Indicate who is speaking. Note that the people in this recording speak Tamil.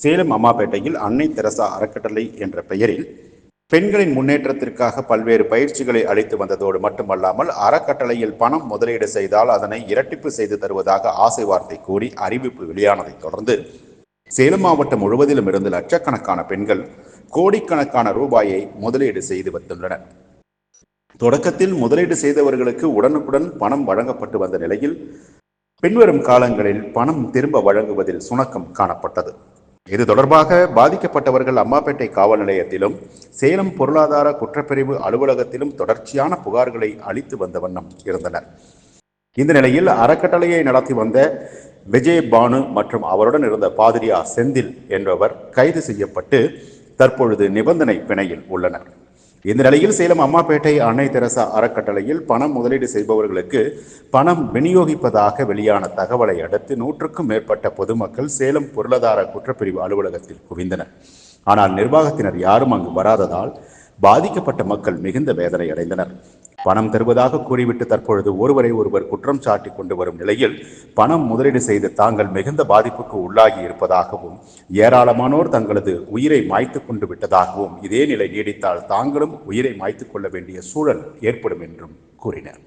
Speaker 1: சேலம் அம்மாபேட்டையில் அன்னை தெரசா அறக்கட்டளை என்ற பெயரில் பெண்களின் முன்னேற்றத்திற்காக பல்வேறு பயிற்சிகளை அளித்து வந்ததோடு மட்டுமல்லாமல் அறக்கட்டளையில் பணம் முதலீடு செய்தால் அதனை இரட்டிப்பு செய்து தருவதாக ஆசை வார்த்தை கூறி அறிவிப்பு வெளியானதைத் தொடர்ந்து சேலம் மாவட்டம் முழுவதிலும் இருந்து லட்சக்கணக்கான பெண்கள் கோடிக்கணக்கான ரூபாயை முதலீடு செய்து வந்துள்ளனர். தொடக்கத்தில் முதலீடு செய்தவர்களுக்கு உடனுக்குடன் பணம் வழங்கப்பட்டு வந்த நிலையில் பின்வரும் காலங்களில் பணம் திரும்ப வழங்குவதில் சுணக்கம் காணப்பட்டது. இது தொடர்பாக பாதிக்கப்பட்டவர்கள் அம்மாப்பேட்டை காவல் நிலையத்திலும் சேலம் பொருளாதார குற்றப்பிரிவு அலுவலகத்திலும் தொடர்ச்சியான புகார்களை அளித்து வந்த வண்ணம் இருந்தனர். இந்த நிலையில் அறக்கட்டளையை நடத்தி வந்த விஜய் பானு மற்றும் அவருடன் இருந்த பாதிரியா செந்தில் என்பவர் கைது செய்யப்பட்டு தற்பொழுது நிபந்தனை பிணையில் உள்ளனர். இந்த நிலையில் சேலம் அம்மாப்பேட்டை அன்னை தெரசா அறக்கட்டளையில் பணம் முதலீடு செய்பவர்களுக்கு பணம் விநியோகிப்பதாக வெளியான தகவலை அடுத்து நூற்றுக்கும் மேற்பட்ட பொதுமக்கள் சேலம் பொருளாதார குற்றப்பிரிவு அலுவலகத்தில் குவிந்தனர். ஆனால் நிர்வாகத்தினர் யாரும் அங்கு வராததால் பாதிக்கப்பட்ட மக்கள் மிகுந்த வேதனை அடைந்தனர். பணம் தருவதாக கூறிவிட்டு தற்பொழுது ஒருவரை ஒருவர் குற்றம் சாட்டி கொண்டு வரும் நிலையில் பணம் முதலீடு செய்து தாங்கள் மிகுந்த பாதிப்புக்கு உள்ளாகி இருப்பதாகவும் ஏராளமானோர் தங்களது உயிரை மாய்த்து கொண்டு விட்டதாகவும் இதே நிலை நீடித்தால் தாங்களும் உயிரை மாய்த்து கொள்ள வேண்டிய சூழல் ஏற்படும் என்றும் கூறினர்.